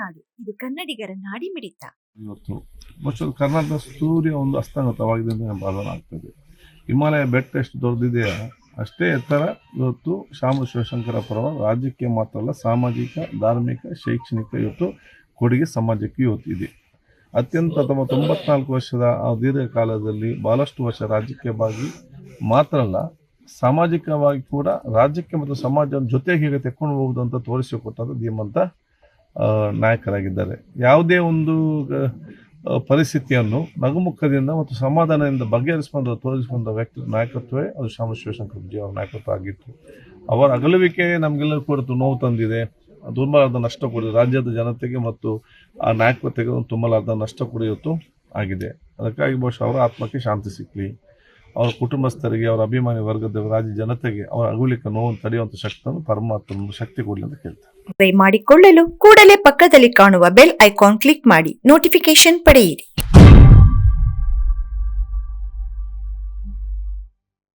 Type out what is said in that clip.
ನಾಡು. ಇದು ಕನ್ನಡಿಗರ ನಾಡಿ ಮಿಡಿತ. ಇವತ್ತು ಮತ್ತೊಂದು ಕರ್ನಾಟಕ ಸೂರ್ಯ ಒಂದು ಅಸ್ತಂಗತವಾಗಿದೆ ಅಂತ ಭಾವನೆ ಆಗ್ತದೆ. ಹಿಮಾಲಯ ಬೆಟ್ಟ ಎಷ್ಟು ದೊಡ್ಡದಿದೆಯಾ ಅಷ್ಟೇ ಎತ್ತರ ಇವತ್ತು ಶ್ಯಾಮ ಶಿವಶಂಕರ ಪರವ ರಾಜ್ಯಕ್ಕೆ ಮಾತ್ರ ಅಲ್ಲ, ಸಾಮಾಜಿಕ, ಧಾರ್ಮಿಕ, ಶೈಕ್ಷಣಿಕ ಇವತ್ತು ಕೊಡುಗೆ ಸಮಾಜಕ್ಕೆ ಇವತ್ತು ಇದೆ ಅತ್ಯಂತ ತಮ್ಮ ತೊಂಬತ್ನಾಲ್ಕು ವರ್ಷದ ಆ ದೀರ್ಘಕಾಲದಲ್ಲಿ ಭಾಳಷ್ಟು ವರ್ಷ ರಾಜ್ಯಕ್ಕೆ ಬಾಗಿ ಮಾತ್ರ ಅಲ್ಲ, ಸಾಮಾಜಿಕವಾಗಿ ಕೂಡ ರಾಜ್ಯಕ್ಕೆ ಮತ್ತು ಸಮಾಜದ ಜೊತೆಗೆ ಹೇಗೆ ತೆಕ್ಕೊಂಡು ಹೋಗುವುದು ಅಂತ ತೋರಿಸಿಕೊಟ್ಟಂಥ ಧೀಮಂತ ನಾಯಕರಾಗಿದ್ದಾರೆ. ಯಾವುದೇ ಒಂದು ಪರಿಸ್ಥಿತಿಯನ್ನು ನಗುಮುಖದಿಂದ ಮತ್ತು ಸಮಾಧಾನದಿಂದ ಬಗೆಹರಿಸಿಕೊಂಡು ತೋರಿಸಿಕೊಂಡ ವ್ಯಕ್ತಿ ನಾಯಕತ್ವವೇ, ಅದು ಶ್ಯಾಮ ಶಿವಶಂಕರ್ ಜಿ ಅವರ ನಾಯಕತ್ವ ಆಗಿತ್ತು. ಅವರ ಅಗಲುವಿಕೆ ನಮಗೆಲ್ಲರೂ ಕೂಡ ನೋವು ತಂದಿದೆ. ತುಂಬಲಾದ ನಷ್ಟ ಕೊಡಿದೆ ರಾಜ್ಯದ ಜನತೆಗೆ ಮತ್ತು ಆ ನಾಯಕತೆಗೆ ತುಂಬಲಾದ ನಷ್ಟ ಕೂಡ ಆಗಿದೆ. ಅದಕ್ಕಾಗಿ ಬಹುಶಃ ಅವರ ಆತ್ಮಕ್ಕೆ ಶಾಂತಿ ಸಿಕ್ಕಲಿ ಅವರ ಕುಟುಂಬಸ್ಥರಿಗೆ, ಅವರ ಅಭಿಮಾನಿ ವರ್ಗದ ರಾಜ್ಯ ಜನತೆಗೆ ಅವರ ಅಗುಲಿಕ ನೋವನ್ನು ತಡೆಯುವಂಥ ಶಕ್ತಿಯನ್ನು ಪರಮಾತ್ಮ ಶಕ್ತಿ ಕೊಡಲಿ ಅಂತ ಕೇಳ್ತಾರೆ. ಮಾಡಿಕೊಳ್ಳಲು ಕೂಡಲೇ ಪಕ್ಕದಲ್ಲಿ ಕಾಣುವ ಬೆಲ್ ಐಕಾನ್ ಕ್ಲಿಕ್ ಮಾಡಿ ನೋಟಿಫಿಕೇಶನ್ ಪಡೆಯಿರಿ.